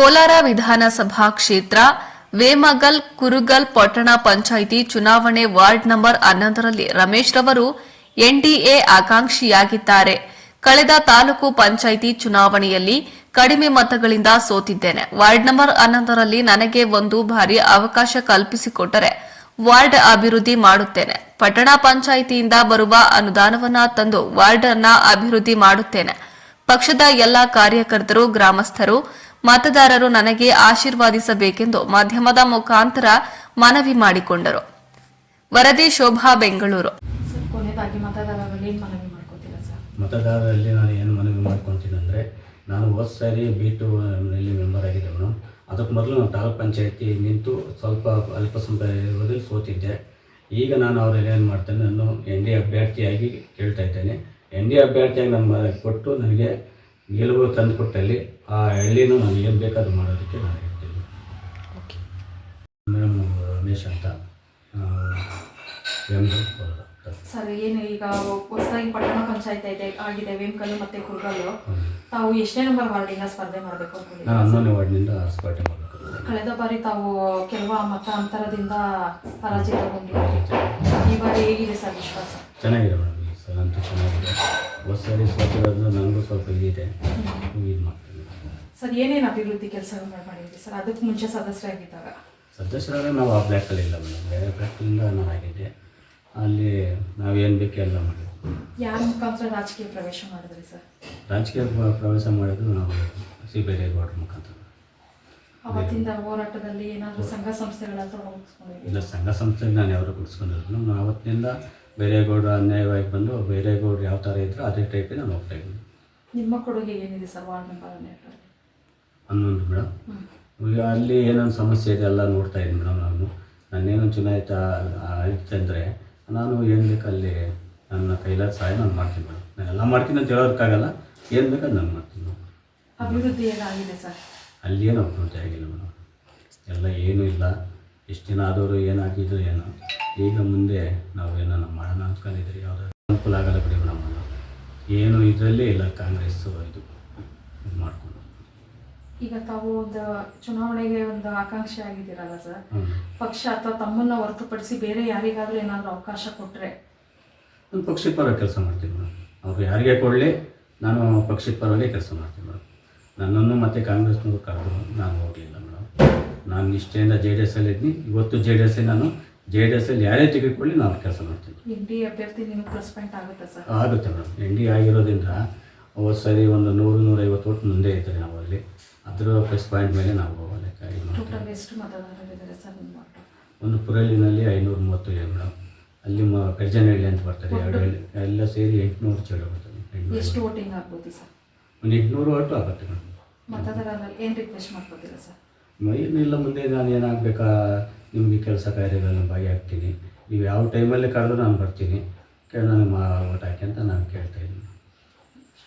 ಕೋಲಾರ ವಿಧಾನಸಭಾ ಕ್ಷೇತ್ರ, ವೇಮಗಲ್, ಕುರುಗಲ್ ಪಟ್ಟಣ ಪಂಚಾಯಿತಿ ಚುನಾವಣೆ ವಾರ್ಡ್ ನಂಬರ್ ಹನ್ನೊಂದರಲ್ಲಿ ರಮೇಶ್ ರವರು ಎನ್ಡಿಎ ಆಕಾಂಕ್ಷಿಯಾಗಿದ್ದಾರೆ. ಕಳೆದ ತಾಲೂಕು ಪಂಚಾಯಿತಿ ಚುನಾವಣೆಯಲ್ಲಿ ಕಡಿಮೆ ಮತಗಳಿಂದ ಸೋತಿದ್ದೇನೆ. ವಾರ್ಡ್ ನಂಬರ್ ಹನ್ನೊಂದರಲ್ಲಿ ನನಗೆ ಒಂದು ಬಾರಿ ಅವಕಾಶ ಕಲ್ಪಿಸಿಕೊಟ್ಟರೆ ವಾರ್ಡ್ ಅಭಿವೃದ್ಧಿ ಮಾಡುತ್ತೇನೆ. ಪಟ್ಟಣ ಪಂಚಾಯಿತಿಯಿಂದ ಬರುವ ಅನುದಾನವನ್ನ ತಂದು ವಾರ್ಡ್ ಅನ್ನ ಅಭಿವೃದ್ಧಿ ಮಾಡುತ್ತೇನೆ. ಪಕ್ಷದ ಎಲ್ಲಾ ಕಾರ್ಯಕರ್ತರು, ಗ್ರಾಮಸ್ಥರು ಮತದಾರರು ನನಗೆ ಆಶೀರ್ವಾದಿಸಬೇಕೆಂದು ಮಾಧ್ಯಮದ ಮುಖಾಂತರ ಮನವಿ ಮಾಡಿಕೊಂಡರು. ವರದಿ ಶೋಭಾ ಬೆಂಗಳೂರು. ಮತದಾರರಲ್ಲಿ ನಾನು ಏನು ಮನವಿ ಮಾಡ್ಕೊತೀನಿ ಅಂದರೆ ನಾನು ಹೋದ ಸಾರಿ ಬಿ ಟು ಎಲ್ಲಿ ಮೆಂಬರ್ ಆಗಿದ್ದೆ ಮೇಡಮ್ ಅದಕ್ಕೆ ಮೊದಲು ನಾನು ತಾಲೂಕ್ ಪಂಚಾಯತಿ ನಿಂತು ಸ್ವಲ್ಪ ಅಲ್ಪಸಂಖ್ಯಾತರಲ್ಲಿ ಸೋತಿದ್ದೆ. ಈಗ ನಾನು ಅವರಲ್ಲಿ ಏನು ಮಾಡ್ತೇನೆ ನಾನು ಎನ್ ಡಿ ಅಭ್ಯರ್ಥಿಯಾಗಿ ಕೇಳ್ತಾ ಇದ್ದೇನೆ. ಎನ್ ಡಿ ಅಭ್ಯರ್ಥಿಯಾಗಿ ನಾನು ಕೊಟ್ಟು ನನಗೆ ಗೆಲುವು ತಂದುಕೊಟ್ಟಲ್ಲಿ ಆ ಹಳ್ಳಿನೂ ನಾನು ಏನು ಬೇಕಾದ್ರೂ ಮಾಡೋದಕ್ಕೆ ನಾನು ಹೇಳ್ತೀನಿ. ಮೇಡಮ್ ರಮೇಶ್ ಅಂತ ಸರ್ ಏನು ಈಗ ಹೊಸದಾಗಿ ಪಟ್ಟಣ ಪಂಚಾಯತ್ ಇದೆ ಆಗಿದೆ ವೇಮಕಲ್ಲು ಮತ್ತೆ ಕುರ್ಗಲ್ಲು. ತಾವು ಎಷ್ಟೇ ನಂಬರ್ ವಾರ್ಡಿಂದ ಸ್ಪರ್ಧೆ ಮಾಡಬೇಕು ನಾನು ಹನ್ನೊಂದನೇ ವಾರ್ಡ್ನಿಂದ ಸ್ಪರ್ಧೆ ಮಾಡಬೇಕು ಕಳೆದ ಬಾರಿ ತಾವು ಕೆಲವು ಮತ ಅಂತರದಿಂದ ಪರಾಜಯಗೊಂಡಿದ್ದೀರಿ ಈ ಬಾರಿ ಹೇಗಿದೆ ಸರ್ ವಿಶ್ವಾಸ? ಚೆನ್ನಾಗಿದೆ ಮೇಡಮ್ ಈ ಸಲ ಅಂತೂ ಚೆನ್ನಾಗಿದೆ. ಹೊಸದಾಗಿ ಸೋತಿರೋದು ನನಗೂ ಸ್ವಲ್ಪ ಇದಿದೆ ಇದು ಮಾಡ್ತೀನಿ. ಸರ್ ಏನೇನು ಅಭಿವೃದ್ಧಿ ಕೆಲಸಗಳು ಮಾಡಿದ್ರಿ ಸರ್? ಅದಕ್ಕೆ ಮುಂಚೆ ಸದಸ್ಯರಾಗಿದ್ದಾಗ. ಸದಸ್ಯರಾಗ ನಾವು ಆ ಬ್ಲ್ಯಾಕಲ್ಲಿ ಇಲ್ಲ ಮೇಡಮ್. ಬೇರೆ ಬ್ಲ್ಯಾಕಲ್ಲಿಂದ ನಾನು ಆಗಿದ್ದೆ ಅಲ್ಲಿ ನಾವು ಏನು ಬೇಕು ಎಲ್ಲ ಮಾಡಿದ್ವಿ. ಯಾರ ಮುಖಾಂತರ ರಾಜಕೀಯ ಪ್ರವೇಶ ಮಾಡಿದ್ರಿ ಸರ್? ರಾಜಕೀಯ ಪ್ರವೇಶ ಮಾಡಿದ್ರು ನಾವು ಸಿ ಬೇರೇಗೌಡರ ಮುಖಾಂತರ. ಅವತ್ತಿಂದ ಹೋರಾಟದಲ್ಲಿ ಏನಾದರೂ ಸಂಘ ಸಂಸ್ಥೆಗಳ ಇಲ್ಲ ಸಂಘ ಸಂಸ್ಥೆ ನಾನು ಯಾರು ಕೊಡಿಸ್ಕೊಂಡಿದ್ರು ನಾನು ಆವತ್ತಿನಿಂದ ಬೇರೇಗೌಡರು ಅನ್ಯಾಯವಾಗಿ ಬಂದು ಬೇರೆಗೌಡರು ಯಾವ ಥರ ಇದ್ರು ಅದೇ ಟೈಪೇ ನಾನು ಹೋಗ್ತಾ ಇದ್ದೀನಿ. ನಿಮ್ಮ ಕೊಡುಗೆ ಏನಿದೆ ಸರ್ ವಾರ್ಡ್ ಮೆಂಬರ್ ಹನ್ನೊಂದು ಮೇಡಮ್ ಈಗ ಅಲ್ಲಿ ಏನೊಂದು ಸಮಸ್ಯೆ ಇದೆ ಎಲ್ಲ ನೋಡ್ತಾ ಇದ್ದೀನಿ ಮೇಡಮ್ ನಾನು. ನಾನೇನು ಚುನಾಯಿತ ಅಂದರೆ ನಾನು ಏನು ಬೇಕು ಅಲ್ಲಿ ನನ್ನ ಕೈಲಾದ ಸಹಾಯ ನಾನು ಮಾಡ್ತೀನಿ ಮೇಡಮ್ ನಾನು ಎಲ್ಲ ಮಾಡ್ತೀನಿ ಅಂತ ಹೇಳೋದಕ್ಕಾಗಲ್ಲ. ಏನು ಬೇಕು ಅದು ನಾನು ಮಾಡ್ತೀನಿ ಮೇಡಮ್ ಅಭಿವೃದ್ಧಿ ಏನಾಗಿದೆ ಸರ್? ಅಲ್ಲಿ ಏನು ಅಭಿವೃದ್ಧಿ ಆಗಿಲ್ಲ ಮೇಡಮ್ ಎಲ್ಲ ಏನೂ ಇಲ್ಲ. ಎಷ್ಟು ದಿನ ಆದವರು ಏನಾಗಿದ್ರು ಏನೋ. ಈಗ ಮುಂದೆ ನಾವು ಏನೋ ಯಾವುದೋ ಯಾವುದಾದ್ರು ಅನುಕೂಲ ಆಗಲ್ಲ ಬಿಡಿ ಮೇಡಮ್ ಅದು ಏನು ಇದರಲ್ಲೇ ಇಲ್ಲ ಕಾಂಗ್ರೆಸ್ ಇದು ಇದು ಮಾಡಿಕೊಂಡು. ಈಗ ತಾವು ಒಂದು ಚುನಾವಣೆಗೆ ಒಂದು ಆಕಾಂಕ್ಷೆ ಆಗಿದ್ದೀರಲ್ಲ ಸರ್? ಪಕ್ಷ ಅಥವಾ ತಮ್ಮನ್ನ ಹೊರತುಪಡಿಸಿ ಬೇರೆ ಯಾರಿಗಾದ್ರೂ ಏನಾದರೂ ಅವಕಾಶ ಕೊಟ್ಟರೆ ನಾನು ಪಕ್ಷದ ಪರವಾಗಿ ಕೆಲಸ ಮಾಡ್ತೀನಿ ಮೇಡಮ್. ಅವ್ರು ಯಾರಿಗೆ ಕೊಡಲಿ ನಾನು ಪಕ್ಷದ ಪರವಾಗಿ ಕೆಲಸ ಮಾಡ್ತೀನಿ ಮೇಡಮ್. ನನ್ನನ್ನು ಮತ್ತು ಕಾಂಗ್ರೆಸ್ನವರು ಕರೆದು ನಾನು ಹೋಗಲಿಲ್ಲ ಮೇಡಮ್. ನಾನು ನಿಷ್ಠೆಯಿಂದ ಜೆ ಡಿ ಎಸ್ ಅಲ್ಲಿ ಇದ್ದೀನಿ ಇವತ್ತು ಜೆ ಡಿ ಎಸ್ ನಾನು ಜೆ ಡಿ ಎಸ್ ಅಲ್ಲಿ ಯಾರೇ ತೆಗೆದುಕೊಳ್ಳಿ ನಾನು ಕೆಲಸ ಮಾಡ್ತೀನಿ. ಎನ್ ಡಿ ಪ್ಲಸ್ ನಿಮಗೆ ಪ್ಲಸ್ ಪಾಯಿಂಟ್ ಆಗುತ್ತೆ ಸರ್? ಆಗುತ್ತೆ ಮೇಡಮ್ ಎನ್ ಡಿ ಆಗಿರೋದ್ರಿಂದ ಹೋದ ಸರಿ ಒಂದು ನೂರು ನೂರೈವತ್ತು ಓಟ್ ಮುಂದೆ ಇದ್ದಾರೆ ನಾವು ಅಲ್ಲಿ ಅದರ ಪ್ಲಸ್ ಪಾಯಿಂಟ್ ಮೇಲೆ ನಾವು ಲೆಕ್ಕ ಇದು ಟೋಟಲ್ ಎಷ್ಟು ಮತದಾರರಿದ್ದಾರೆ ಸರ್ ನಿಮ್ಮ ಒಂದು ಪುರಳಿನಲ್ಲಿ ಐನೂರ ಮೂವತ್ತು ಇದೆ ಮೇಡಮ್ ಅಲ್ಲಿ ಕರ್ಜನಹಳ್ಳಿ ಅಂತ ಬರ್ತಾರೆ ಎರಡು ಹಳ್ಳಿ ಎಲ್ಲ ಸೇರಿ ಎಂಟುನೂರು ಚೇಳು ಬರ್ತದೆ. ಎಷ್ಟು ವೋಟಿಂಗ್ ಆಗ್ಬೋದು ಸರ್? ಒಂದು ಎಂಟುನೂರು ಓಟು ಆಗುತ್ತೆ ಮೇಡಮ್ ಮತದಾರರಲ್ಲಿ ಏನು ರಿಕ್ವೆಸ್ಟ್ ಮಾಡ್ಕೋತೀರಾ ಸರ್? ಏನಿಲ್ಲ ಮುಂದೆ ನಾನು ಏನಾಗಬೇಕಾ? ನಿಮಗೆ ಕೆಲಸ ಕಾರ್ಯಗಳನ್ನು ಭಾಗಿಯಾಗ್ತೀನಿ ನೀವು ಯಾವ ಟೈಮಲ್ಲಿ ಕರೆದು ನಾನು ಬರ್ತೀನಿ. ನನಗೆ ಮಾ ಓಟ್ ಹಾಕಿ ಅಂತ ನಾನು ಕೇಳ್ತಾ ಇದ್ದೀನಿ.